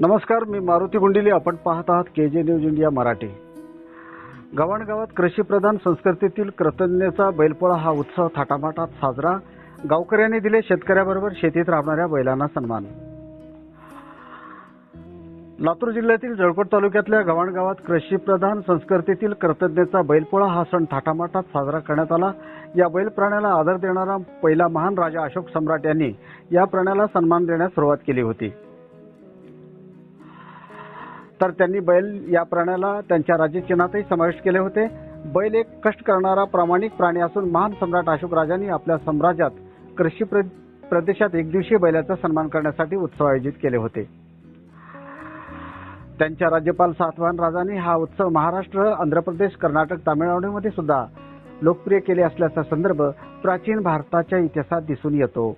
नमस्कार मी मारुती गुंडिले. आपण पाहत आहात K J news India Marathi. गव्हाणगावात कृषीप्रधान संस्कृतीतील कृतज्ञतेचा बैलपोळा हा उत्सव थाटामाटात साजरा. गावकऱ्यांनी दिले शेतकऱ्याबरोबर शेतीत राबणाऱ्या बैलांना सन्मान. लातूर जिल्ह्यातील जळकोट तालुक्यातल्या गव्हाणगावात कृषीप्रधान संस्कृतीतील कृतज्ञतेचा बैलपोळा हा सण थाटामाटात साजरा करण्यात आला. या बैल प्राण्याला आदर देणारा पहिला महान राजा अशोक सम्राट यांनी या प्राण्याला सन्मान देण्यास सुरुवात केली होती. तर त्यांनी बैल या प्राण्याला त्यांच्या राज्यचिन्हातही समाविष्ट केले होते. बैल एक कष्ट करणारा प्रामाणिक प्राणी असून महान सम्राट अशोक राजांनी आपल्या साम्राज्यात कृषी प्र- प्रदेशात एक दिवशी बैलाचा सन्मान करण्यासाठी उत्सव आयोजित केले होते. त्यांच्या राज्यपाल सातवाहन राजांनी हा उत्सव महाराष्ट्र आंध्र प्रदेश कर्नाटक तामिळनाडूमध्ये सुद्धा लोकप्रिय केले असल्याचा संदर्भ प्राचीन भारताच्या इतिहासात दिसून येतो.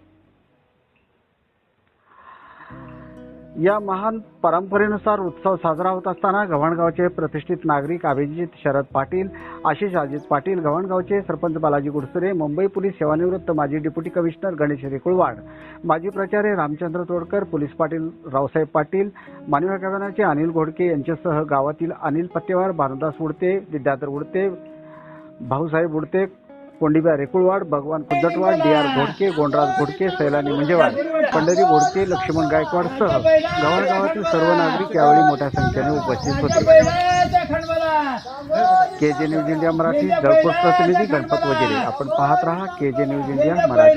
या महान परंपरेनुसार उत्सव साजरा होत असताना गव्हाणगावचे प्रतिष्ठित नागरिक अभिजित शरद पाटील आशिष अजित पाटील गव्हाणगावचे सरपंच बालाजी गुडसुरे मुंबई पोलीस सेवानिवृत्त माजी डेप्युटी कमिशनर गणेश रेकुळवाड माजी प्राचार्य रामचंद्र तोडकर पोलीस पाटील रावसाहेब पाटील मानवी हक्क अनिल घोडके यांच्यासह गावातील अनिल पत्तेवार भानुदास उडते विद्याधर उडते भाऊसाहेब उडते कोंडिब्या रेकुळवाड भगवान कुद्दटवाड डी आर घोडके गोंडराज घोडके सैलानी मुंजेवाड पंढरी घोडके लक्ष्मण गायकवाड सह गावागावातील सर्व नागरिक यावेळी मोठ्या संख्येने उपस्थित होते. के J news India Marathi Jalkot प्रतिनिधी गणपत वगैरे आपण पाहत राहा K J news India Marathi.